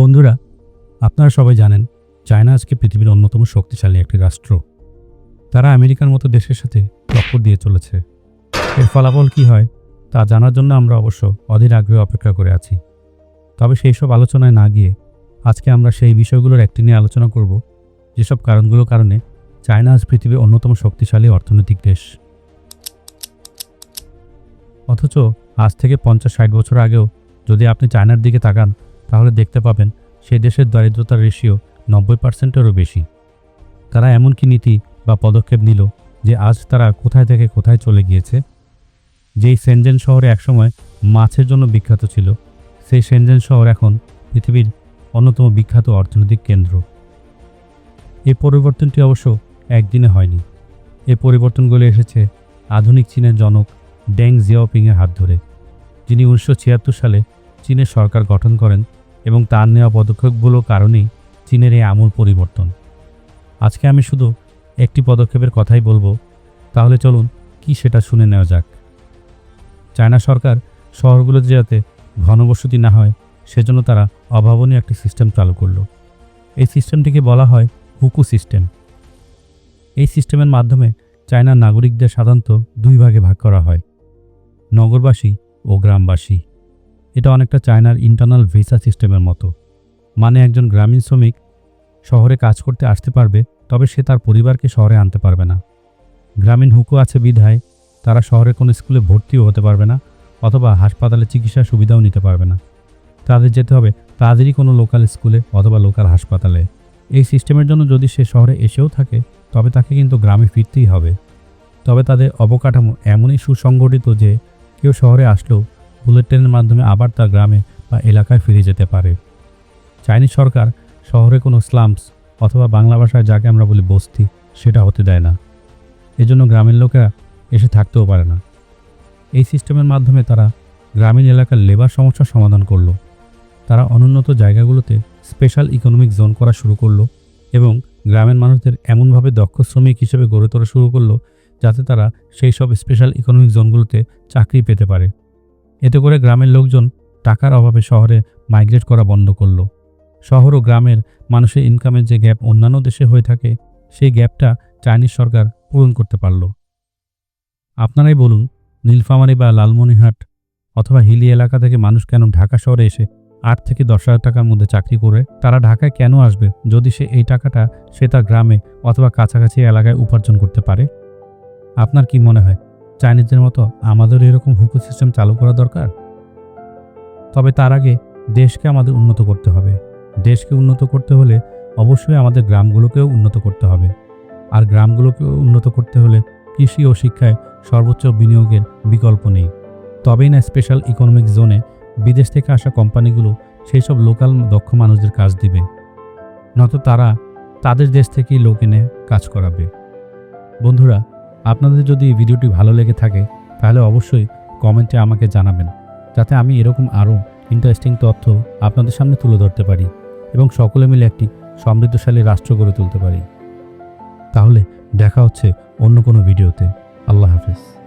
বন্ধুরা, আপনারা সবাই জানেন চায়না আজকে পৃথিবীর অন্যতম শক্তিশালী একটি রাষ্ট্র। তারা আমেরিকার মতো দেশের সাথে টক্কর দিয়ে চলেছে। এর ফলাফল কি হয়, তা জানার জন্য আমরা অবশ্য অধীর আগ্রহে অপেক্ষা করে আছি। তবে সেই সব আলোচনায় না গিয়ে আজকে আমরা সেই বিষয়গুলোর একটি নিয়ে আলোচনা করব, যেসব কারণগুলোর কারণে চায়না আজ পৃথিবীর অন্যতম শক্তিশালী অর্থনৈতিক দেশ। অথচ আজ থেকে পঞ্চাশ ষাট বছর আগেও যদি আপনি চায়নার দিকে তাকান তাহলে দেখতে পাবেন সেই দেশের দারিদ্রতার রেশিও নব্বই পার্সেন্টেরও বেশি। তারা এমন কি নীতি বা পদক্ষেপ নিল যে আজ তারা কোথায় থেকে কোথায় চলে গিয়েছে? যেই সেনজেন শহরে একসময় মাছের জন্য বিখ্যাত ছিল, সেই সেনজেন শহর এখন পৃথিবীর অন্যতম বিখ্যাত অর্থনৈতিক কেন্দ্র। এই পরিবর্তনটি অবশ্য একদিনে হয়নি। এই পরিবর্তনগুলো এসেছে আধুনিক চীনের জনক ড্যাং জিয়াওপিংয়ের হাত ধরে, যিনি উনিশশো ছিয়াত্তর সালে চীনের সরকার গঠন করেন এবং তার নেওয়া পদক্ষেপগুলোর কারণেই চীনের এই আমূল পরিবর্তন। আজকে আমি শুধু একটি পদক্ষেপের কথাই বলব, তাহলে চলুন কি সেটা শুনে নেওয়া যাক। চায়না সরকার শহরগুলোতে যাতে ঘনবসতি না হয়, সেজন্য তারা অভাবনীয় একটি সিস্টেম চালু করল। এই সিস্টেমটিকে বলা হয় হুকু সিস্টেম। এই সিস্টেমের মাধ্যমে চায়নার নাগরিকদের সাধারণত দুই ভাগে ভাগ করা হয়, নগরবাসী ও গ্রামবাসী। এটা অনেকটা চায়নার ইন্টারনাল ভিসা সিস্টেমের মতো। মানে একজন গ্রামীণ শ্রমিক শহরে কাজ করতে আসতে পারবে, তবে সে তার পরিবারকে শহরে আনতে পারবে না। গ্রামীণ হুকু আছে বিধায়, তারা শহরে কোনো স্কুলে ভর্তিও হতে পারবে না, অথবা হাসপাতালে চিকিৎসা সুবিধাও নিতে পারবে না। তাদের যেতে হবে তাদেরই কোনো লোকাল স্কুলে অথবা লোকাল হাসপাতালে। এই সিস্টেমের জন্য যদি সে শহরে এসেও থাকে, তবে তাকে কিন্তু গ্রামে ফিরতেই হবে। তবে তাদের অবকাঠামো এমনই সুসংগঠিত যে, কেউ শহরে আসলেও বুলেট ট্রেনের মাধ্যমে আবার তার গ্রামে বা এলাকায় ফিরে যেতে পারে। চাইনিজ সরকার শহরে কোনো স্লামস অথবা বাংলা ভাষায় যাকে আমরা বলি বস্তি, সেটা হতে দেয় না। এজন্য গ্রামের লোকেরা এসে থাকতেও পারে না। এই সিস্টেমের মাধ্যমে তারা গ্রামীণ এলাকার লেবার সমস্যার সমাধান করল। তারা অনুন্নত জায়গাগুলোতে স্পেশাল ইকোনমিক জোন করা শুরু করল এবং গ্রামের মানুষদের এমনভাবে দক্ষ শ্রমিক হিসেবে গড়ে তোলা শুরু করল যাতে তারা সেই সব স্পেশাল ইকোনমিক জোনগুলোতে চাকরি পেতে পারে। এতে করে গ্রামের লোকজন টাকার অভাবে শহরে মাইগ্রেট করা বন্ধ করল। শহর ও গ্রামের মানুষের ইনকামের যে গ্যাপ অন্যান্য দেশে হয়ে থাকে, সেই গ্যাপটা চাইনিজ সরকার পূরণ করতে পারল। আপনারাই বলুন, নীলফামারী বা লালমনিরহাট অথবা হিলি এলাকা থেকে মানুষ কেন ঢাকা শহরে এসে আট থেকে দশ হাজার টাকার মধ্যে চাকরি করে? তারা ঢাকায় কেন আসবে যদি সে এই টাকাটা সে তার গ্রামে অথবা কাছাকাছি এলাকায় উপার্জন করতে পারে? আপনার কি মনে হয়? চাইনিজদের মতো আমাদের এরকম হুকু সিস্টেম চালু করা দরকার? তবে তার আগে দেশকে আমাদের উন্নত করতে হবে। দেশকে উন্নত করতে হলে অবশ্যই আমাদের গ্রামগুলোকেও উন্নত করতে হবে। আর গ্রামগুলোকে উন্নত করতে হলে কৃষি ও শিক্ষায় সর্বোচ্চ বিনিয়োগের বিকল্প নেই। তবেই না স্পেশাল ইকোনমিক জোনে বিদেশ থেকে আসা কোম্পানিগুলো সেই সব লোকাল দক্ষ মানুষদের কাজ দিবে। নয়তো তারা তাদের দেশ থেকেই লোক এনে কাজ করাবে। বন্ধুরা আপনাদের যদি এই ভিডিওটি ভালো লেগে থাকে, তাহলে অবশ্যই কমেন্টে আমাকে জানাবেন, যাতে আমি এরকম আরও ইন্টারেস্টিং তথ্য আপনাদের সামনে তুলে ধরতে পারি এবং সকলে মিলে একটি সমৃদ্ধশালী রাষ্ট্র গড়ে তুলতে পারি। তাহলে দেখা হচ্ছে অন্য কোনো ভিডিওতে। আল্লাহ হাফেজ।